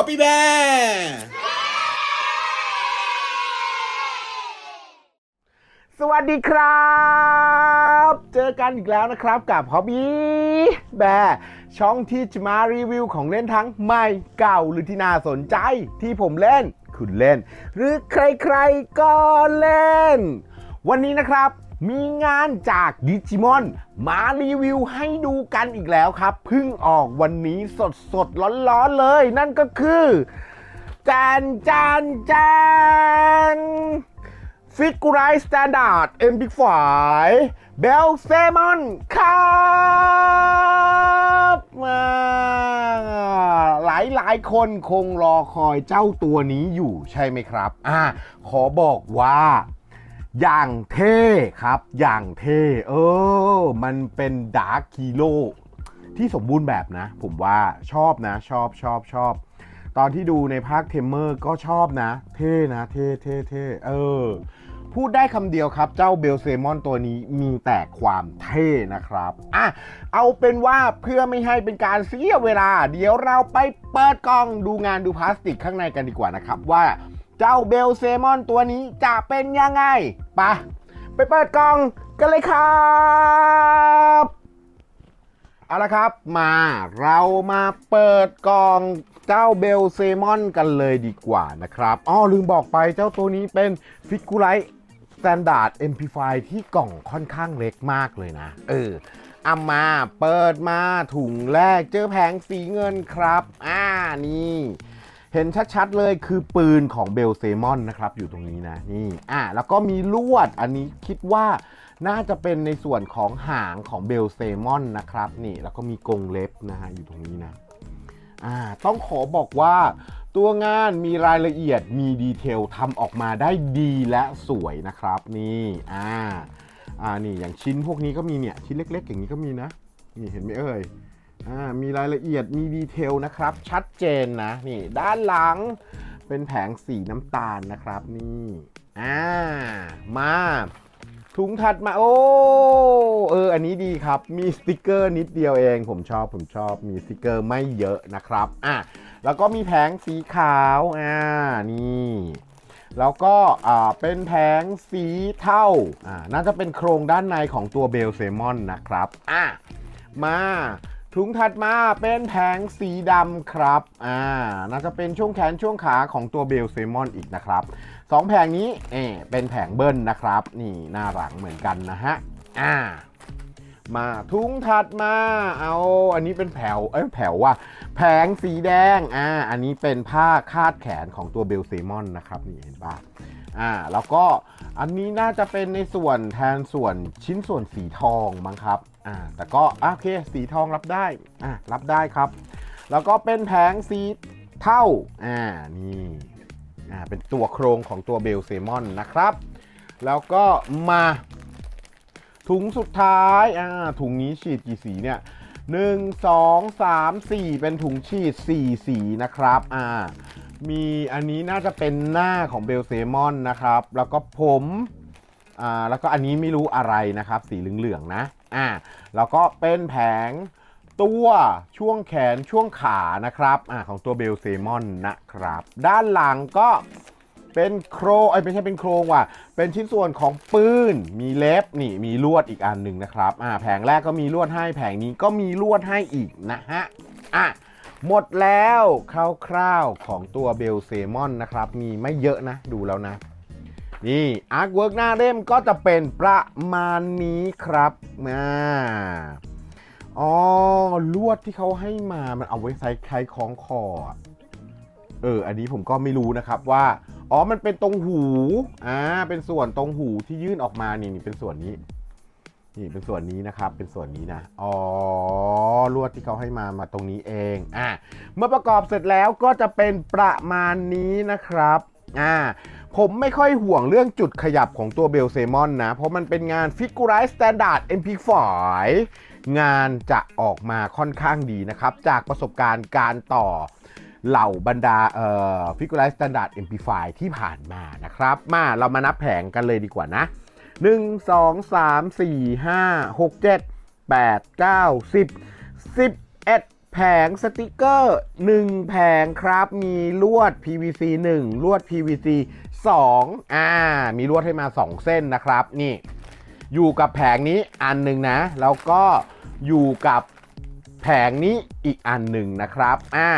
Copy Bear สวัสดีครับ เจอกันอีกแล้วนะครับกับ Hobby Bear ช่องที่จะมารีวิวของเล่นทั้งใหม่เก่าหรือที่น่าสนใจที่ผมเล่น คุณเล่น หรือใครๆก็เล่น วันนี้นะครับ มีงานจากดิจิมอนมารีวิวให้ดูกันอีกแล้วครับเพิ่งออกวันนี้สดสดร้อนๆเลย นั่นก็คือจานจานจานฟิกูไรสแตนดาร์ดเอ็มพิฟายเบลเซมอนครับมาหลายหลายๆคนคงรอคอยเจ้าตัวนี้อยู่ใช่ไหมครับ อ่า ขอบอกว่า อย่างเท่ครับ อย่างเท่เออ มันเป็นดาร์คฮีโร่ที่สมบูรณ์แบบนะ ผมว่าชอบนะ ชอบชอบชอบ ตอนที่ดูในภาคเทมเมอร์ก็ชอบนะ เท่นะ เท่เท่เท่เออ พูดได้คำเดียวครับเจ้าเบลเซมอนตัวนี้มีแต่ความเท่นะครับ อะ เอาเป็นว่าเพื่อไม่ให้เป็นการเสียเวลา เดี๋ยวเราไปเปิดกล่องดูงานดูพลาสติกข้างในกันดีกว่านะครับว่า เจ้าเบลเซมอนตัวนี้จะเป็นยังไง ปะไปเปิดกล่องกันเลยครับเอาละครับมาเรามาเปิดกล่องเจ้าเบลเซมอนกันเลยดีกว่านะครับอ๋อลืมบอกไปเจ้าตัวนี้เป็นฟิกูไลท์สแตนดาร์ด MP5 ที่กล่องค่อนข้างเล็กมากเลยนะ เออเอามาเปิดมาถุงแรกเจอแผงสีเงินครับ อ่านี่ เห็นชัดๆเลยคือปืนของเบลเซมอนนะครับอยู่ตรงนี้นะนี่อะแล้วก็มีลวดอันนี้คิดว่าน่าจะเป็นในส่วนของหางของเบลเซมอนนะครับนี่แล้วก็มีกรงเล็บนะฮะอยู่ตรงนี้นะอ่าต้องขอบอกว่าตัวงานมีรายละเอียดมีดีเทลทำออกมาได้ดีและสวยนะครับนี่อ่าอ่านี่อย่างชิ้นพวกนี้ก็มีเนี่ยชิ้นเล็ก ๆ อย่างนี้ก็มีนะนี่เห็นไหมเอ่ย มีรายละเอียดมีดีเทลนะครับ ชัดเจนนะนี่ด้านหลังเป็นแผงสีน้ำตาลนะครับนี่อ่ามาถุงถัดมาโอ้เอออันนี้ดีครับ มีสติกเกอร์นิดเดียวเอง ผมชอบผมชอบมีสติกเกอร์ไม่เยอะนะครับอะแล้วก็มีแผงสีขาวอ่านี่แล้วก็อ่าเป็นแผงสีเทาอ่าน่าจะเป็นโครงด้านในของตัวเบลเซมอนนะครับอะมา ถุงถัดมาเป็นแผงสีดำครับ อ่า น่าจะเป็นช่วงแขนช่วงขาของตัวเบลเซมอนอีกนะครับสองแผงนี้เอเป็นแผงเบิ้ลนะครับ นี่หน้าหลังเหมือนกันนะฮะ อ่า มาถุงถัดมา เอาอันนี้เป็นแผวเอ้ยแผวว่าแผงสีแดง อ่า อันนี้เป็นผ้าคาดแขนของตัวเบลเซมอนนะครับ นี่เห็นปะ อ่าแล้วก็อันนี้น่าจะเป็นในส่วนแทนส่วนชิ้นส่วนสีทองมั้งครับอ่าแต่ก็โอเคสีทองรับได้อ่ารับได้ครับ แล้วก็เป็นแผงสีเท่าอ่านี่อ่าเป็นตัวโครงของตัวเบลเซมอนนะครับ แล้วก็มาถุงสุดท้ายอ่าถุงนี้ฉีดกี่สีเนี่ย1 2 3 4เป็นถุงฉีด4สีนะครับอ่า มีอันนี้น่าจะเป็นหน้าของเบลเซมอนนะครับ แล้วก็ผมอ่าแล้วก็อันนี้ไม่รู้อะไรนะครับ สีเหลืองๆนะอ่าแล้วก็เป็นแผงตัวช่วงแขนช่วงขานะครับอ่าของตัวเบลเซมอนนะครับ ด้านหลังก็เป็นโครงไอ้ไม่ใช่เป็นโครงว่ะ เป็นชิ้นส่วนของปืน มีเล็บนี่มีลวดอีกอันหนึ่งนะครับอ่าแผงแรกก็มีลวดให้แผงนี้ก็มีลวดให้อีกนะฮะอะ หมดแล้วคร่าวๆของตัวเบลเซมอนนะครับ มีไม่เยอะนะ ดูแล้วนะ นี่อาร์ตเวิร์กหน้าเล่มก็จะเป็นประมาณนี้ครับมาอ๋อ ลวดที่เขาให้มา มันเอาไว้ใส่คล้คล้องคอ เออ อันนี้ผมก็ไม่รู้นะครับว่า อ๋อ มันเป็นตรงหู อ่า เป็นส่วนตรงหูที่ยื่นออกมานี่นี่เป็นส่วนนี้ นี่เป็นส่วนนี้นะครับเป็นส่วนนี้นะอ๋อลวดที่เขาให้มามาตรงนี้เองอ่าเมื่อประกอบเสร็จแล้วก็จะเป็นประมาณนี้นะครับอ่าผมไม่ค่อยห่วงเรื่องจุดขยับของตัวเบลเซมอนนะ เพราะมันเป็นงาน Figurize Standard MP5 งานจะออกมาค่อนข้างดีนะครับ จากประสบการณ์การต่อเหล่าบรรดาเอ่อ Figurize Standard MP5 ที่ผ่านมานะครับ มาเรามานับแผงกันเลยดีกว่านะ 1 2 3 4 5 6 7 8 9 10 11แผแผงสติกเกอร์ 1 แผงครับ มีลวด PVC 1 ลวด PVC 2อ่า มีลวดให้มา 2 เส้นนะครับ นี่ อยู่กับแผงนี้อันหนึ่งนะ แล้วก็อยู่กับแผงนี้อีกอันหนึ่งนะครับ อ่า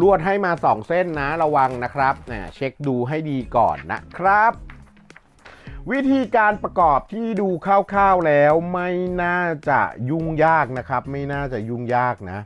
ลวดให้มา 2 เส้นนะ ระวังนะครับนะเช็คดูให้ดีก่อนนะครับ วิธีการประกอบที่ดูคร่าวๆแล้วไม่น่าจะยุ่งยากนะครับ ไม่น่าจะยุ่งยากนะ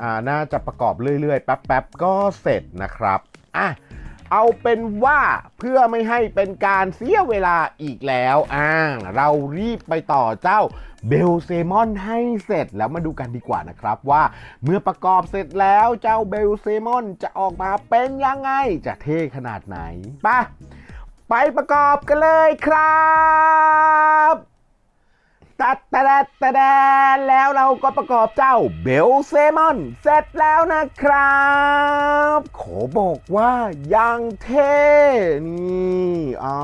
อ่าน่าจะประกอบเรื่อยๆ แป๊บๆ ก็เสร็จนะครับอะเอาเป็นว่าเพื่อไม่ให้เป็นการเสียเวลาอีกแล้วอ่าเรารีบไปต่อเจ้าเบลเซมอนให้เสร็จแล้วมาดูกันดีกว่านะครับว่าเมื่อประกอบเสร็จแล้วเจ้าเบลเซมอนจะออกมาเป็นยังไง จะเท่ขนาดไหนไปะ ไปประกอบกันเลยครับตัดตะแดตะแดแล้วเราก็ประกอบเจ้าเบลเซมอนเสร็จแล้วนะครับ ขอบอกว่ายังเท่นี่อ่า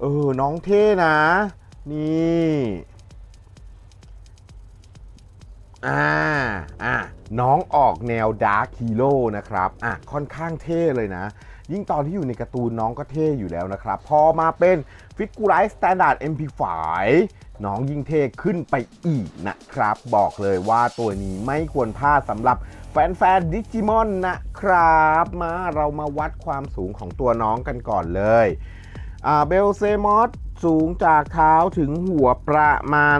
เออน้องเท่นะ นี่ อ่าอ่าน้องออกแนวดาร์คฮีโร่นะครับอะค่อนข้างเท่เลยนะ ยิ่งตอนที่อยู่ในการ์ตูนน้องก็เท่อยู่แล้วนะครับ พอมาเป็นฟิกกูไรส์สแตนดาร์ด MP5 น้องยิ่งเท่ขึ้นไปอีกนะครับ บอกเลยว่าตัวนี้ไม่ควรพลาดสำหรับแฟนๆดิจิมอนนะครับ มาเรามาวัดความสูงของตัวน้องกันก่อนเลยอ่าเบลเซมอสสูงจากเท้าถึงหัวประมาณ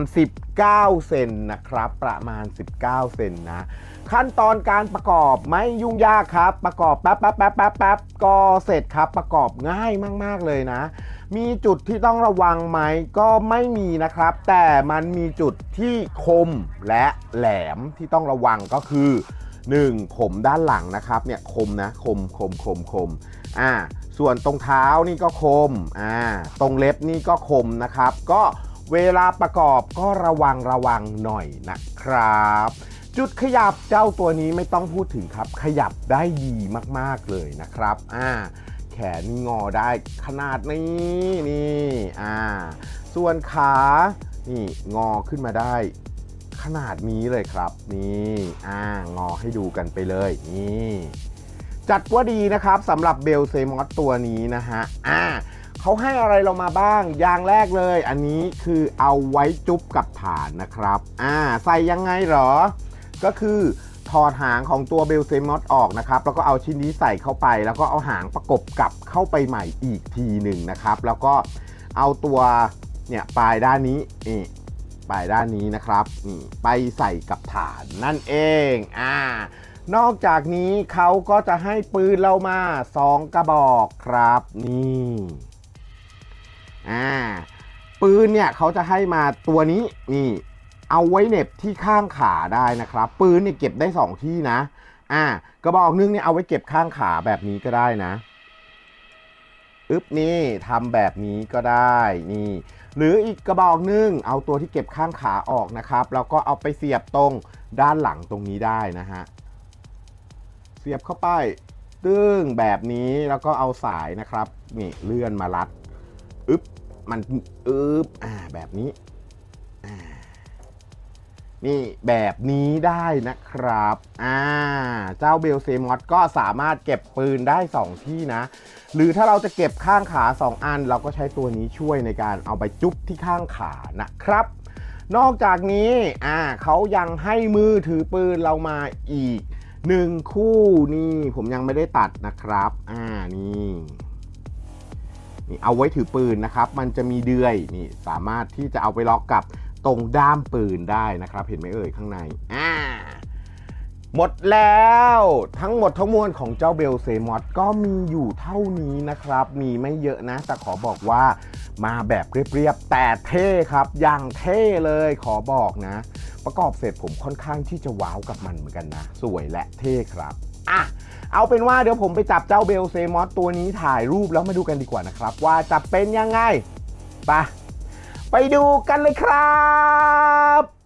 19 เซนนะครับ ประมาณ 19 เซนนะ ขั้นตอนการประกอบไม่ยุ่งยากครับ ประกอบแป๊บแป๊บแป๊บแป๊บแป๊บก็เสร็จครับ ประกอบง่ายมาก ๆ เลยนะ มีจุดที่ต้องระวังไหมก็ไม่มีนะครับ แต่มันมีจุดที่คมและแหลมที่ต้องระวังก็คือ 1. ผมด้านหลังนะครับเนี่ยคมนะคมคมคมคมอ่าส่วนตรงเท้านี่ก็คมอ่าตรงเล็บนี่ก็คมนะครับ ก็ เวลาประกอบก็ระวังระวังหน่อยนะครับ จุดขยับเจ้าตัวนี้ไม่ต้องพูดถึงครับ ขยับได้ดีมากๆเลยนะครับอ่าแขนงอได้ขนาดนี้นี่อ่าส่วนขานี่งอขึ้นมาได้ ขนาดนี้เลยครับนี่อ่างอให้ดูกันไปเลยนี่จัดว่าดีนะครับสำหรับเบลเซมอสตัวนี้นะฮะอ่า เขาให้อะไรเรามาบ้าง อย่างแรกเลย อันนี้คือเอาไว้จุ๊บกับฐานนะครับ อ่า ใส่ยังไงเหรอ ก็คือถอดหางของตัวเบลเซมอสออกนะครับ แล้วก็เอาชิ้นนี้ใส่เข้าไป แล้วก็เอาหางประกบกับเข้าไปใหม่อีกทีหนึ่งนะครับ แล้วก็เอาตัวเนี่ยปลายด้านนี้นี่ปลายด้านนี้นะครับนี่ไปใส่กับฐานนั่นเองอ่านอกจากนี้เขาก็จะให้ปืนเรามา 2 กระบอกครับนี่ อ่าปืนเนี่ยเขาจะให้มาตัวนี้นี่ เอาไว้เน็บที่ข้างขาได้นะครับ ปืนเนี่ยเก็บได้ 2 ที่นะ อ่ากระบอกนึงเนี่ยเอาไว้เก็บข้างขาแบบนี้ก็ได้นะอึ๊บนี่ทำแบบนี้ก็ได้นี่ หรืออีกกระบอกหนึงเอาตัวที่เก็บข้างขาออกนะครับแล้วก็เอาไปเสียบตรงด้านหลังตรงนี้ได้นะฮะเสียบเข้าไปตึ้งแบบนี้แล้วก็เอาสายนะครับนี่เลื่อนมารัด มันอึ๊บอ่าแบบนี้อ่านี่แบบนี้ได้นะครับอ่าเจ้าเบลเซมอสก็สามารถเก็บปืนได้ 2 ที่นะ หรือถ้าเราจะเก็บข้างขา 2 อัน เราก็ใช้ตัวนี้ช่วยในการเอาไปจุ๊บที่ข้างขานะครับนอกจากนี้ อ่าเขายังให้มือถือปืนเรามาอีกหนึ่งคู่นี่ ผมยังไม่ได้ตัดนะครับ อ่า นี่ นี่เอาไว้ถือปืนนะครับ มันจะมีเดือยนี่สามารถที่จะเอาไปล็อกกับตรงด้ามปืนได้นะครับ เห็นไหมเอ่ยข้างในอ่าหมดแล้วทั้งหมดทั้งมวลของเจ้าเบลเซมอสก็มีอยู่เท่านี้นะครับ มีไม่เยอะนะ แต่ขอบอกว่ามาแบบเรียบๆ แต่เท่ครับ อย่างเท่เลยขอบอกนะ ประกอบเสร็จผมค่อนข้างที่จะว้าวกับมันเหมือนกันนะ สวยและเท่ครับ อะเอาเป็นว่าเดี๋ยวผมไปจับเจ้าเบลเซมอสตัวนี้ถ่ายรูปแล้วมาดูกันดีกว่านะครับ ว่าจะเป็นยังไงไปไปดูกันเลยครับ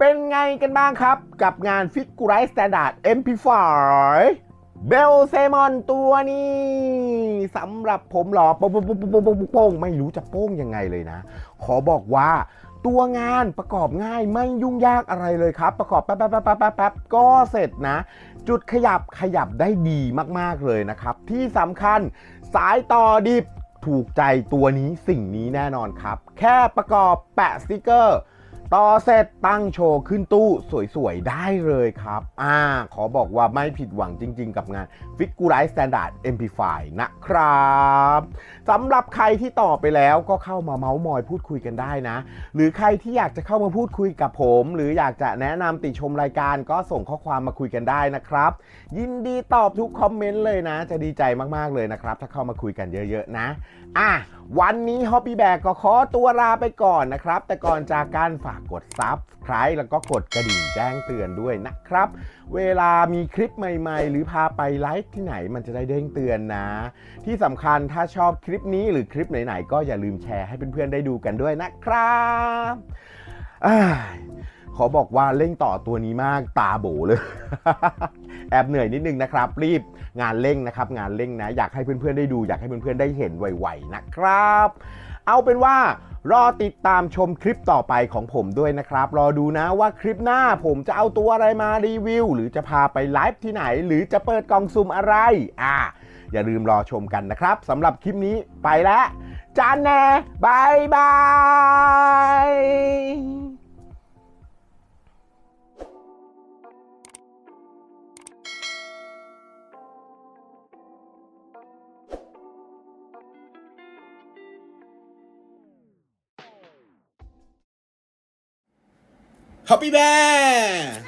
เป็นไงกันบ้างครับ กับงาน Figure Standard MP5 เบลเซมอนตัวนี้สำหรับผมหรอโป้งโป้งโป้งโป้งโป้งไม่รู้จะโป้งยังไงเลยนะ ขอบอกว่าตัวงานประกอบง่ายไม่ยุ่งยากอะไรเลยครับ ประกอบแป๊บแป๊บแป๊บแป๊บแป๊บแป๊บก็เสร็จนะ จุดขยับขยับได้ดีมากๆเลยนะครับ ที่สำคัญสายต่อดิบถูกใจตัวนี้สิ่งนี้แน่นอนครับ แค่ประกอบแปะสติกเกอร์ ต่อเสร็จตั้งโชว์ขึ้นตู้สวยๆ ได้เลยครับ อ่า ขอบอกว่าไม่ผิดหวังจริงๆ กับงาน f i g u r i z e Standard MP5 นะครับสำหรับใครที่ต่อไปแล้วก็เข้ามาเมาส์มอยพูดคุยกันได้นะ หรือใครที่อยากจะเข้ามาพูดคุยกับผม หรืออยากจะแนะนำติชมรายการก็ส่งข้อความมาคุยกันได้นะครับ ยินดีตอบทุกคอมเมนต์เลยนะ จะดีใจมากๆเลยนะครับ ถ้าเข้ามาคุยกันเยอะๆนะ อะ วันนี้ฮอปปี้แบก็ขอตัวลาไปก่อนนะครับ แต่ก่อนจากการฝากกดซับคลายแล้วก็กดกระดิ่งแจ้งเตือนด้วยนะครับ เวลามีคลิปใหม่ๆ หรือพาไปไลฟ์ที่ไหนมันจะได้เด้งเตือนนะ ที่สำคัญถ้าชอบคลิปนี้หรือคลิปไหนๆก็อย่าลืมแชร์ให้เพื่อนๆได้ดูกันด้วยนะครับอ ขอบอกว่าเร่งต่อตัวนี้มากตาโบเลย แอบเหนื่อยนิดนึงนะครับ รีบงานเร่งนะครับ งานเร่งนะ อยากให้เพื่อนๆได้ดู อยากให้เพื่อนๆได้เห็นไวๆนะครับ เอาเป็นว่ารอติดตามชมคลิปต่อไปของผมด้วยนะครับ รอดูนะว่าคลิปหน้าผมจะเอาตัวอะไรมารีวิว หรือจะพาไปไลฟ์ที่ไหน หรือจะเปิดกล่องซุ่มอะไร อ่า อย่าลืมรอชมกันนะครับสำหรับคลิปนี้ไปแล้วจานแน่บายบาย Happy Bear!